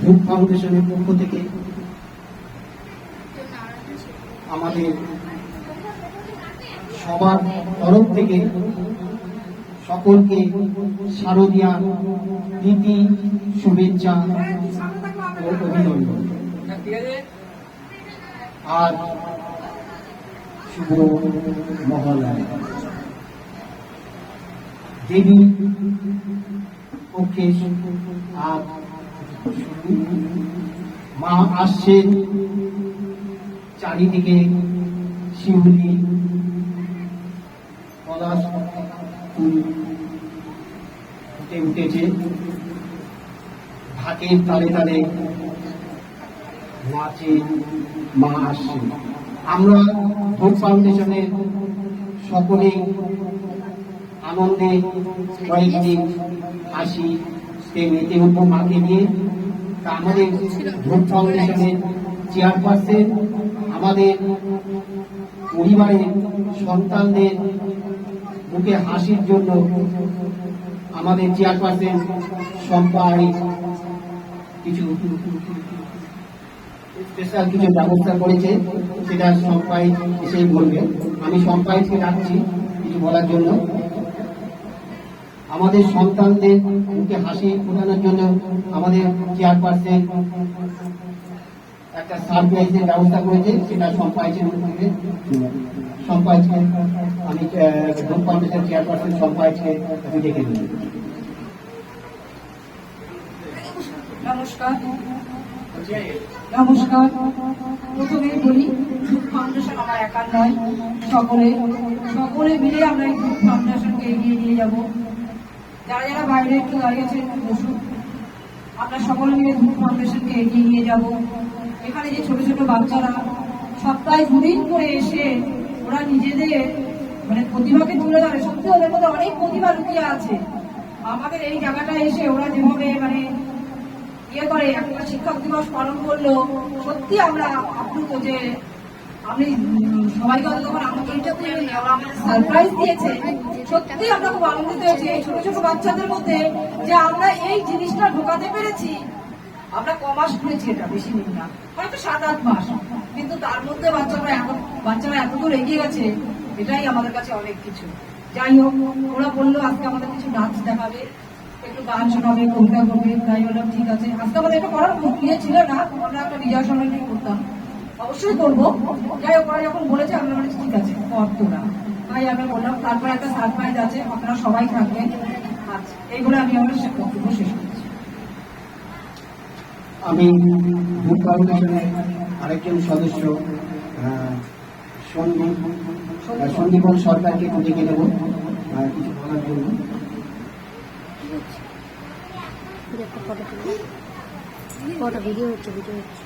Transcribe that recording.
ধূপ ফাউন্ডেশনের পক্ষ থেকে আমাদের সবার তরফ থেকে সকলকে শারদীয়া প্রীতি, শুভেচ্ছা ও অভিনন্দন। আর শুভ মহালয়া দেবী পক্ষে আর মা আসছেন। চারিদিকে শিউলি ফুটে উঠেছে। ঢাকের তালে তালে নাচে মা আসছে আমরা ভোট ফাউন্ডেশনের সকলেই আনন্দে কয়েকদিন আসি সে মেতে উঠবো মাকে নিয়ে তা আমাদের ভোট ফাউন্ডেশনের চেয়ারপারসন। আমাদের পরিবারের সন্তানদের মুখে হাসির জন্য আমাদের চেয়ারপারসন সম্পাই কিছু স্পেশাল কিছু ব্যবস্থা করেছে, সেটা সম্পাই এসেই বলবে। আমি সম্পাইকে ডাকছি কিছু বলার জন্য। আমাদের সন্তানদের মুখে হাসি ফোটানোর জন্য আমাদের চেয়ারপারসন একটা সারপ্রাইজের ব্যবস্থা করেছে, সেটা থেকে সম্পাইজকে আমি গ্রুপ ফাউন্ডেশন চেয়ারপারসন সম্পাইজকে আমি দিই নমস্কার। নমস্কার। প্রথমেই বলি গ্রুপ ফাউন্ডেশন আমার একার নয়, সকলে। সকলে মিলে আমরা এই গ্রুপ ফাউন্ডেশনকে এগিয়ে নিয়ে যাব। যারা যারা বাইরে একটু দাঁড়িয়েছে, একটু বসুন। আমরা সকলে মিলে গ্রুপ ফাউন্ডেশনকে এগিয়ে নিয়ে যাব। এখানে যে ছোট ছোট বাচ্চারা, সপ্তাহে দুদিন করে এসে ওরা নিজেদের মানে প্রতিভাকে তুলে ধরে। সত্যি ওদের মধ্যে অনেক প্রতিভা লুকিয়ে আছে। আমাদের এই জায়গাটায় এসে ওরা যেভাবে মানে ইয়ে করে, একটা শিক্ষক দিবস পালন করল সত্যি আমরা আপ্লুত যে আমি সবাইকে তখন আমন্ত্রণটা করিনি সারপ্রাইজ দিয়েছে। সত্যি আমরা খুব আনন্দিত হয়েছি এই ছোট ছোট বাচ্চাদের মধ্যে যে আমরা এই জিনিসটা ঢোকাতে পেরেছি। আমরা ক মাস ঘুরেছি এটা, বেশি দিন না, হয়তো সাত আট মাস। কিন্তু তার মধ্যে বাচ্চারা এত বাচ্চারা এত দূর এগিয়ে গেছে, এটাই আমাদের কাছে অনেক কিছু। যাই হোক, ওরা বলল, আজকে আমাদের কিছু নাচ দেখাবে। একটু গান শোনাবে কবিতা করবে। তাই বললাম, ঠিক আছে। আজকে আমাদের এটা করার ইয়ে ছিল না, আমরা একটা নিয়ে করতাম। অবশ্যই করব যাই হোক ওরা যখন বলেছে আমরা বলেছি ঠিক আছে কর তোরা। তাই আমরা বললাম তারপর একটা সারপ্রাইজ আছে আপনারা সবাই থাকবেন। আচ্ছা এই বলে আমি আমার সে বক্তব্য শেষ করছি। আমি গ্রুপ ফাউন্ডেশনের আরেকজন সদস্য সন্দীপ সন্দীপন সরকারকে ডেকে নেব কিছু বলার জন্য। ফটো ভিডিও হচ্ছে ভিডিও হচ্ছে।